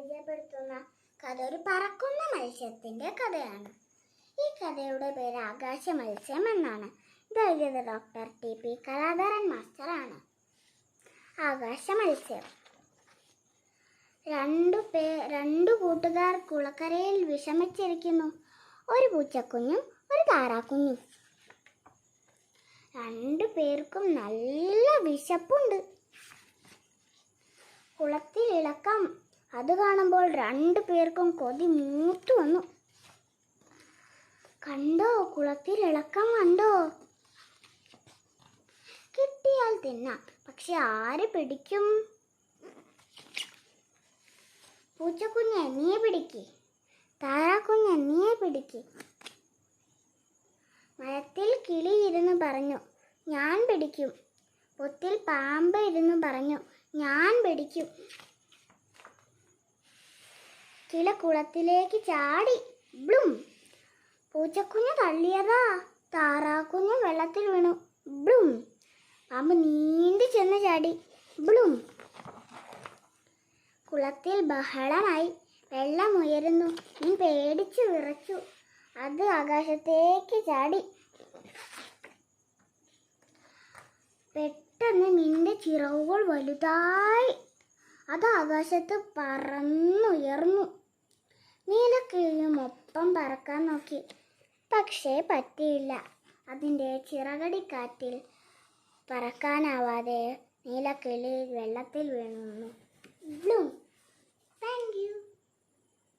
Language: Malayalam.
പരിചയപ്പെടുത്തുന്ന കഥ ഒരു പറക്കുന്ന മത്സ്യത്തിന്റെ കഥയാണ്. ഈ കഥയുടെ പേര് ആകാശ മത്സ്യം എന്നാണ്. ഇത് ഡോക്ടർ ടി പി കലാധരൻ മാസ്റ്ററാണ്. ആകാശ മത്സ്യം. രണ്ടു പേ രണ്ടു കൂട്ടുകാർ കുളക്കരയിൽ വിഷമിച്ചിരിക്കുന്നു. ഒരു പൂച്ചക്കുഞ്ഞും ഒരു താറാക്കുഞ്ഞും. രണ്ടു പേർക്കും നല്ല വിശപ്പുണ്ട്. കുളത്തിൽ ഇളക്കം അത് കാണുമ്പോൾ രണ്ടു പേർക്കും കൊതി മൂത്തു വന്നു. കണ്ടോ കുളത്തിൽ ഇളക്കം കണ്ടോ? കിട്ടിയാൽ തിന്നാം പക്ഷെ ആര് പിടിക്കും? പൂച്ചക്കുഞ്ഞ് നീ പിടിക്കേ. താറാക്കുഞ്ഞ് നീ പിടിക്കേ. മരത്തിൽ കിളി ഇരുന്ന് പറഞ്ഞു ഞാൻ പിടിക്കും. പൊത്തിൽ പാമ്പ് ഇരുന്ന് പറഞ്ഞു ഞാൻ പിടിക്കും. കിള കുളത്തിലേക്ക് ചാടി. ബ്ലും. പൂച്ചക്കുഞ്ഞ് തള്ളിയതാ. താറാക്കുഞ്ഞ് വെള്ളത്തിൽ വീണു. ബ്ലും. പാമ്പ് നീണ്ടി ചെന്ന് ചാടി. ബ്ലും. കുളത്തിൽ ബഹളമായി വെള്ളം ഉയരുന്നു. നീ പേടിച്ചു വിറച്ചു. അത് ആകാശത്തേക്ക് ചാടി. പെട്ടെന്ന് നിന്റെ ചിറകുകൾ വലുതായി. അത് ആകാശത്ത് പറന്നുയർന്നു. നീലക്കിഴിയുമൊപ്പം പറക്കാൻ നോക്കി. പക്ഷേ പറ്റിയില്ല. അതിന്റെ ചിറകടിക്കാറ്റിൽ പറക്കാനാവാതെ നീലക്കിളി വെള്ളത്തിൽ വീണു